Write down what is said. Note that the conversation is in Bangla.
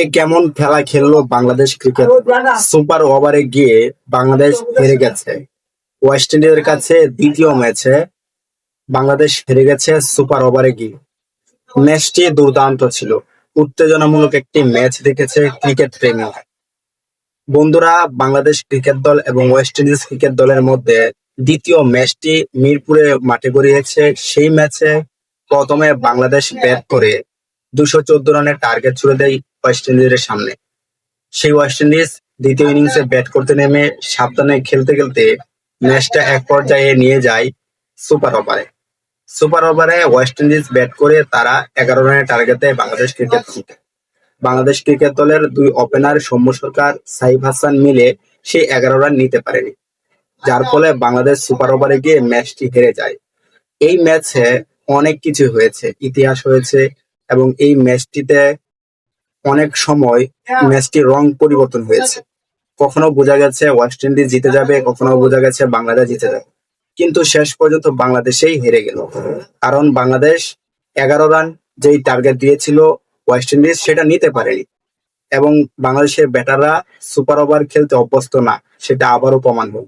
এ কেমন খেলা খেললো বাংলাদেশ ক্রিকেট সুপার ওভারে গিয়ে বাংলাদেশ হেরে গেছে। ওয়েস্ট ইন্ডিজের কাছে দ্বিতীয় ম্যাচে বাংলাদেশ হেরে গেছে সুপার ওভারে গিয়ে। ম্যাচটি দুর্দান্ত ছিল। উত্তেজনামূলক একটি ম্যাচ দেখেছে ক্রিকেট প্রেমী। বন্ধুরা, বাংলাদেশ ক্রিকেট দল এবং ওয়েস্ট ইন্ডিজ ক্রিকেট দলের মধ্যে দ্বিতীয় ম্যাচটি মিরপুরে মাঠে গড়িয়েছে। সেই ম্যাচে প্রথমে বাংলাদেশ ব্যাট করে দুশো চোদ্দ রানের টার্গেট ছুড়ে দেয় ওয়েস্ট ইন্ডিজের সামনে। সেই ওয়েস্ট ইন্ডিজ দ্বিতীয় ইনিংসে ব্যাট করতে নেমে সাবধানে খেলতে খেলতে ম্যাচটা এক পর্যায়ে নিয়ে যায় সুপার ওভারে সুপার ওভারে ওয়েস্ট ইন্ডিজ ব্যাট করে তারা এগারো রানের টার্গেট দেয় বাংলাদেশ ক্রিকেট দলকে। বাংলাদেশ ক্রিকেট দলের দুই ওপেনার সৌম্য সরকার, সাইফ হাসান মিলে সেই এগারো রান নিতে পারেনি। যার ফলে বাংলাদেশ সুপার ওভারে গিয়ে ম্যাচটি হেরে যায়। এই ম্যাচে অনেক কিছু হয়েছে, ইতিহাস হয়েছে এবং এই ম্যাচটিতে অনেক সময় ম্যাচটির রং পরিবর্তন হয়েছে। কখনো বোঝা গেছে ওয়েস্ট ইন্ডিজ জিতে যাবে কখনো বোঝা গেছে বাংলাদেশ জিতে যাবে। কিন্তু শেষ পর্যন্ত বাংলাদেশেই হেরে গেল। কারণ বাংলাদেশ এগারো রান যেই টার্গেট দিয়েছিল ওয়েস্ট ইন্ডিজ সেটা নিতে পারেনি। এবং বাংলাদেশের ব্যাটাররা সুপার ওভার খেলতে অভ্যস্ত না সেটা আবারও প্রমাণ হল।